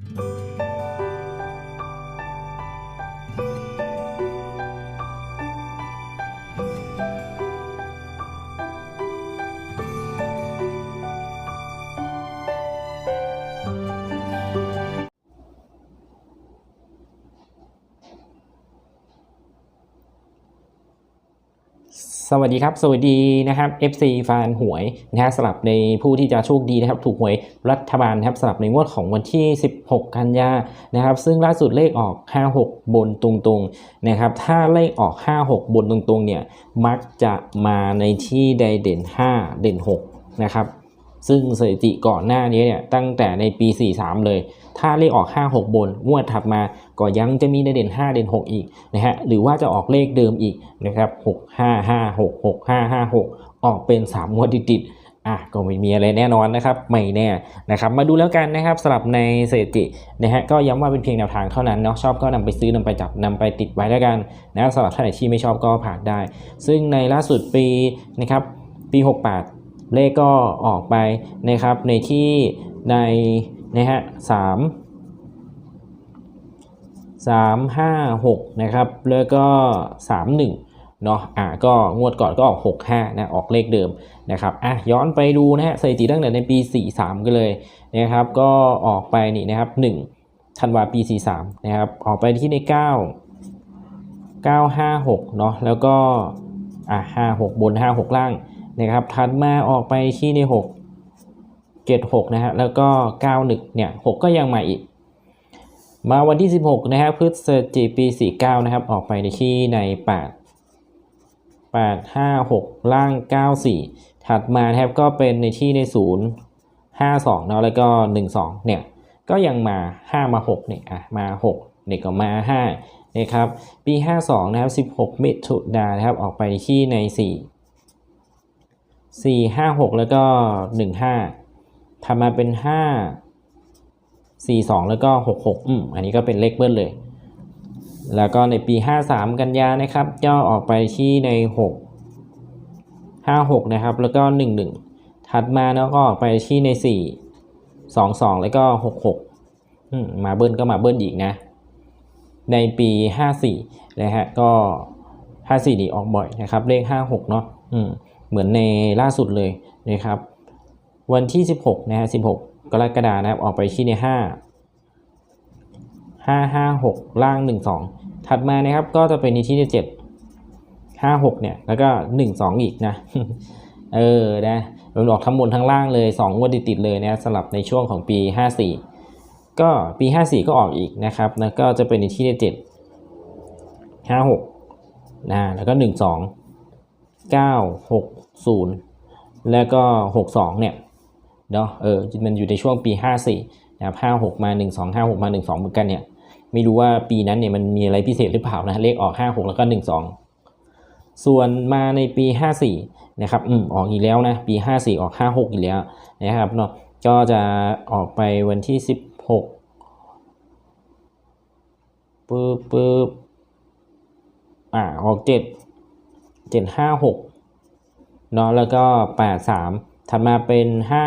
Mm-hmm. สวัสดีครับ สวัสดีนะครับ FC แฟนหวยนะฮะสลับในผู้ที่จะโชคดีนะครับ ถูกหวยรัฐบาลนะครับสลับในงวดของวันที่ 16 กันยานะครับ ซึ่งล่าสุดเลขออก 56 บนตรงๆนะครับ ถ้าเลขออก 56 บนตรงๆเนี่ยมักจะมาในที่ใดเด่น 5 เด่น 6 นะครับ ซึ่งสถิติก่อนหน้านี้เนี่ยตั้งแต่ในปี 43 เลย ถ้าเลขออก 5 6 บนงวดถัดมาก็ยังจะมีในเด่น 5 เด่น 6 อีกนะฮะหรือว่าจะออกเลขเดิมอีกนะครับ 6 5 5 6 6 5 5 6 ออกเป็น 3 งวดติดอะก็ไม่มีอะไรแน่นอนนะครับไม่แน่นะครับมาดูแล้วกันนะครับสำหรับในสถิตินะฮะก็ย้ำว่าเป็นเพียงแนวทางเท่านั้นเนาะชอบก็นำไปซื้อนำไปจับนำไปติดไว้แล้วกันนะสำหรับท่านไหนที่ไม่ชอบก็ผ่านได้ ซึ่งในล่าสุดปีนะครับปี 68 เลขก็ออกไปนะครับในที่ในนะฮะสามสามห้าหกนะครับแล้วก็สามหนึ่งเนาะอะก็งวดก่อนก็ออกหกห้านะออกเลขเดิมนะครับอะย้อนไปดูนะฮะสถิติตั้งแต่ในปี 43 กันเลยนะครับก็ออกไปนี่นะครับ1ธันวาปี 43นะครับออกไปที่ใน 9 956เนาะแล้วก็อะ56 บน 56 ล่าง นะครับถัดมาออกไปที่ใน 6 7 6นะฮะแล้วก็9 1เนี่ย6ก็ยังมาอีก มาวันที่ 16นะครับพฤศจิปี 49 นะครับ ออกไปในที่ใน 8 8 5 6 ล่าง 94 ถัดมานะครับก็เป็นในที่ใน 0 5 2เนาะแล้วก็ 1 2 เนี่ย ก็ยังมา 5 มา 6 เนี่ย อะ มา 6 เนี่ยก็มา 5 นะครับ ปี 52 นะครับ 16 มิถุนายนนะครับ ออกไปที่ใน4 สี่ห้าหกแล้วก็หนึ่งห้าทำมาเป็นห้าสี่สองแล้วก็หกหกอืมอันนี้ก็เป็นเลขเบิ้ลเลย แล้วก็ในปีห้าสามกันยานะครับย่อออกไปที่ในหกห้าหกนะครับแล้วก็หนึ่งหนึ่งถัดมาแล้วก็ออกไปที่ในสี่สองสองแล้วก็หกหกมมาเบิ้ลก็มาเบิ้ลอีกนะ ในปีห้าสี่นะฮะก็ห้าสี่นี่ออกบ่อยนะครับ เลขห้าหกเนาะอืม เหมือนในล่าสุดเลยนะครับ วันที่ 16นะฮะ16 กรกฎานะครับออกไปที่ใน 5 5 5 6 ล่าง 1 2 ถัดมานะครับก็จะเป็นในที่ 7 5 6 เนี่ย แล้วก็ 1 2 อีกนะ เออนะมันออกทั้งบนทั้งล่างเลย2งวดติดเลยนะสลับในช่วงของปี 54 ก็ปี 54 ก็ออกอีกนะครับแล้วก็จะเป็นในที่ 7 5 6นะแล้วก็ 1 2 9 6 0 แล้วก็ 62 เนี่ยเนาะเออมันอยู่ในช่วงปี 54นะครับ56 มา 1 2 5 6 มา 1 2 เหมือนกันเนี่ยไม่รู้ว่าปีนั้นเนี่ยมันมีอะไรพิเศษหรือเปล่านะเลขออก 56 แล้วก็ 1 2 ส่วนมาในปี 54 นะครับอืมออกอีกแล้วนะปี 54 ออก 56 อีกแล้วนะครับเนาะก็จะออกไปวันที่ 16ปึ๊บปึ๊บอ่าออก7เจ็ดห้าหก เนาะแล้วก็แปดสามถัดมาเป็นห้า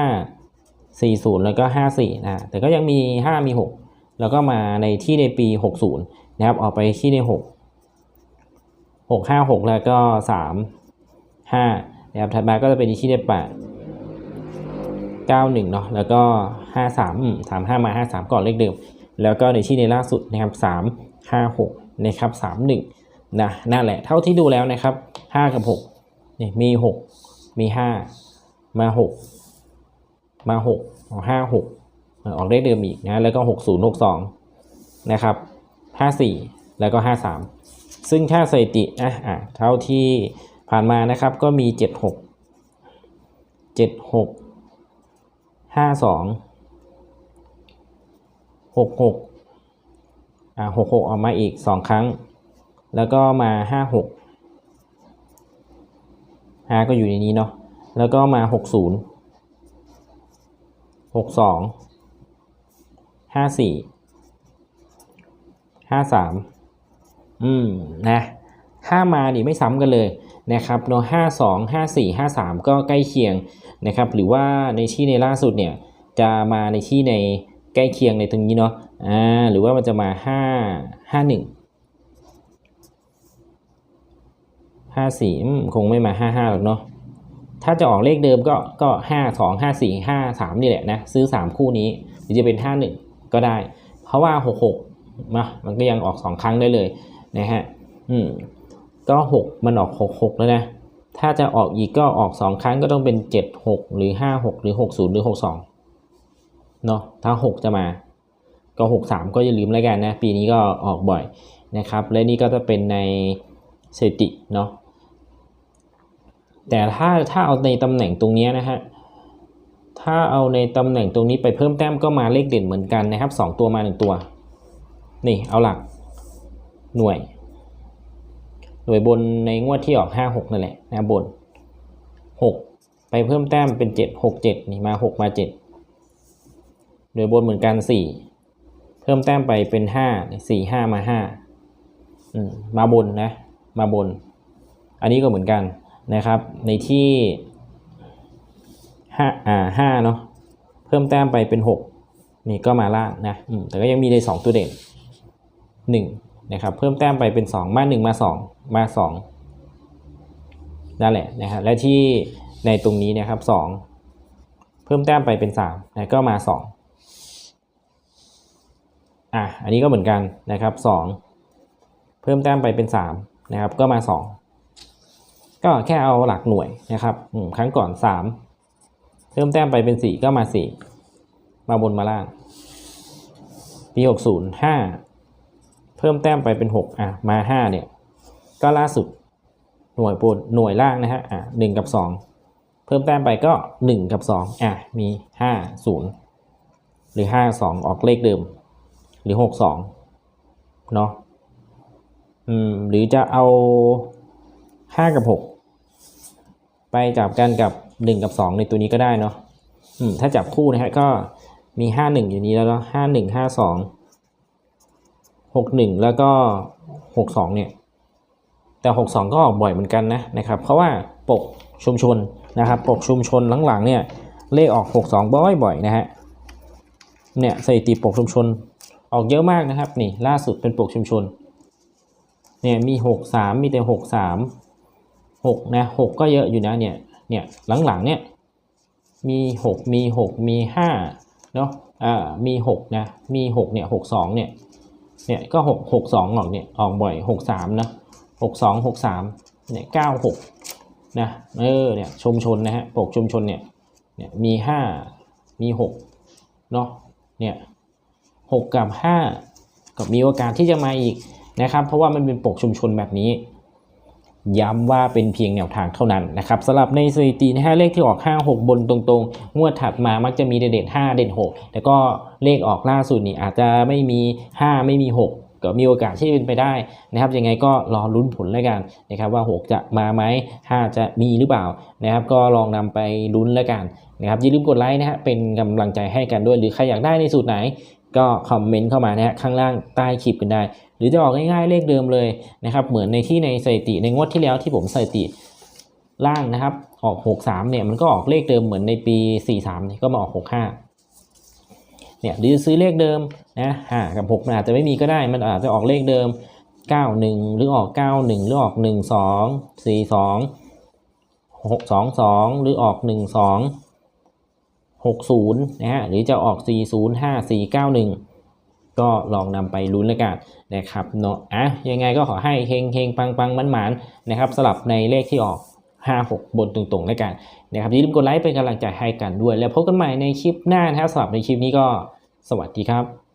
สี่ศูนย์แล้วก็ห้าสี่นะแต่ก็ยังมีห้ามีหกแล้วก็มาในที่ในปีหกศูนย์นะครับออกไปที่ในหกหกห้าหกแล้วก็สามห้านะครับถัดมาก็จะเป็นที่ในแปดเก้าหนึ่งเนาะแล้วก็ห้าสามสามห้ามาห้าสามก่อนเลขเดิม แล้วก็ในที่ในล่าสุดนะครับสามห้าหกนะครับสามหนึ่งนะนั่นแหละเท่าที่ดูแล้วนะครับห้ากับหก นี่มีหกมีห้ามาหกมาหกห้าหกออกเลขเดิมอีกนะแล้วก็หกศูนย์หกสองนะครับห้าสี่แล้วก็ห้าสามซึ่งถ้าสถิติอะอะเท่าที่ผ่านมานะครับก็มีเจ็ดหกเจ็ดหกห้าสองหกหกอ่าหกหกออกมาอีกสองครั้ง แล้วก็มาห้าหก ห้าก็อยู่ในนี้เนาะ แล้วก็มาหกศูนย์หกสองห้าสี่ห้าสามอืม นะห้ามานี่ไม่ซ้ำกันเลยนะครับเนาะห้าสองห้าสี่ห้าสามก็ใกล้เคียงนะครับ หรือว่าในที่ในล่าสุดเนี่ยจะมาในที่ในใกล้เคียงในตรงนี้เนาะอ่าหรือว่ามันจะมาห้าห้าหนึ่ง ห้าสี่คงไม่มาห้าห้าหรอกเนาะถ้าจะออกเลขเดิมก็ก็ห้าสองห้าสี่ห้าสามนี่แหละนะซื้อสามคู่นี้หรือจะเป็นห้าหนึ่งก็ได้ เพราะว่าหกหกมามันก็ยังออกสองครั้งได้เลยนะฮะอืมก็หกมันออกหกหกแล้วนะถ้าจะออกอีกก็ออกสองครั้งก็ต้องเป็นเจ็ดหกหรือห้าหกหรือหกศูนย์หรือหกสองเนาะถ้าหกจะมาก็หกสามก็อย่าลืมแล้วกันนะ ปีนี้ก็ออกบ่อยนะครับ และนี่ก็จะเป็นในสถิติเนาะ แต่ถ้าถ้าเอาในตำแหน่งตรงนี้นะฮะถ้าเอาในตำแหน่งตรงนี้ไปเพิ่มแต้มก็มาเลขเด่นเหมือนกันนะครับสองตัวมาหนึ่งตัว นี่เอาหลักหน่วย หน่วยบนในงวดที่ออกห้าหกนั่นแหละนะบนหกไปเพิ่มแต้มเป็นเจ็ดหกเจ็ดนี่มาหกมาเจ็ดหน่วยบนเหมือนกันสี่เพิ่มแต้มไปเป็นห้าสี่ห้ามาห้าอืมมาบนนะ มาบน อันนี้ก็เหมือนกัน นะครับ ในที่ห้าอ่าห้าเนาะเพิ่มแต้มไปเป็นหกนี่ก็มาล่างนะแต่ก็ยังมีในสองตัวเด่นหนึ่งนะครับเพิ่มแต้มไปเป็นสองมาหนึ่งมาสองมาสองนั่นแหละนะครับและที่ในตรงนี้นะครับสองเพิ่มแต้มไปเป็นสามนะก็มาสองอะอันนี้ก็เหมือนกันนะครับสองเพิ่มแต้มไปเป็นสามนะครับก็มาสอง ก็แค่เอาหลักหน่วยนะครับครั้งก่อนสามเพิ่มแต้มไปเป็นสี่ก็มาสี่มาบนมาล่าง ปีหกศูนย์ห้าเพิ่มแต้มไปเป็นหกอะ มาห้าเนี่ย ก็ล่าสุดหน่วยบนหน่วยล่างนะฮะ อะหนึ่งกับสองเพิ่มแต้มไปก็หนึ่งกับสองอะ มีห้าศูนย์หรือห้าสองออกเลขเดิม หรือหกสองเนาะอืม หรือจะเอา ห้ากับหกไปจับกันกับหนึ่งกับสองในตัวนี้ก็ได้เนาะอืมถ้าจับคู่นะฮะก็มีห้าหนึ่งอยู่นี้แล้วเนาะห้าหนึ่งห้าสองหกหนึ่งแล้วก็หกสองเนี่ยแต่หกสองก็ออกบ่อยเหมือนกันนะนะครับเพราะว่าปกชุมชนนะครับปกชุมชนหลังๆเนี่ยเลขออกหกสองบ่อยๆนะฮะเนี่ยสถิติปกชุมชนออกเยอะมากนะครับนี่ล่าสุดเป็นปกชุมชนเนี่ยมีหกสามมีแต่หกสาม หกนะหกก็เยอะอยู่นะเนี่ยเนี่ยหลังๆเนี่ยมีหกมีหกมีห้าเนาะอ่ามีหกนะมีหกเนี่ยหกสองเนี่ยเนี่ยก็หกหกสองออกเนี่ยออกบ่อยหกสามนะหกสองหกสามเนี่ยเก้าหกนะเออเนี่ยชุมชนนะฮะปกชุมชนเนี่ยเนี่ยมีห้ามีหกเนาะเนี่ยหกกับห้าก็มีโอกาสที่จะมาอีกนะครับ เพราะว่ามันเป็นปกชุมชนแบบนี้ ย้ำว่าเป็นเพียงแนวทางเท่านั้นนะครับสำหรับในสถิตินะฮะเลขที่ออก 5 6 บนตรงๆ งวดถัดมามักจะมีเด่น5เด่น 6 แต่ก็เลขออกล่าสุดนี่อาจจะไม่มี 5 ไม่มี 6 ก็มีโอกาสที่เป็นไปได้นะครับยังไงก็รอลุ้นผลแล้วกันนะครับว่า 6 จะมาไหม5 จะมีหรือเปล่านะครับก็ลองนำไปลุ้นแล้วกันนะครับอย่าลืมกดไลค์นะฮะเป็นกำลังใจให้กันด้วย หรือใครอยากได้ในสูตรไหน ก็คอมเมนต์เข้ามานะฮะข้างล่างใต้คลิปกันได้ หรือจะออกง่ายๆเลขเดิมเลยนะครับ เหมือนในที่ในสถิติในงวดที่แล้วที่ผมสถิติล่างนะครับ ออก 63เนี่ยมันก็ออกเลขเดิมเหมือนในปี 43เนี่ยก็มาออก 65เนี่ยหรือซื้อเลขเดิมนะห้ากับ 6 มันอาจจะไม่มีก็ได้ มันอาจจะออกเลขเดิม 91 หรือออก 91 หรือออก 12 42 622 หรือออก 12 60นะฮะหรือจะออก 405491 ก็ลองนำไปลุ้นแล้วกันนะครับเนาะอะยังไงก็ขอให้เฮงเฮงปังปังมันหมานนะครับสลับในเลขที่ออก 5 6 บนตรงๆแล้วกันนะครับอย่าลืมกดไลค์เป็นกำลังใจให้กันด้วย แล้วพบกันใหม่ในคลิปหน้านะครับสำหรับในคลิปนี้ก็สวัสดีครับ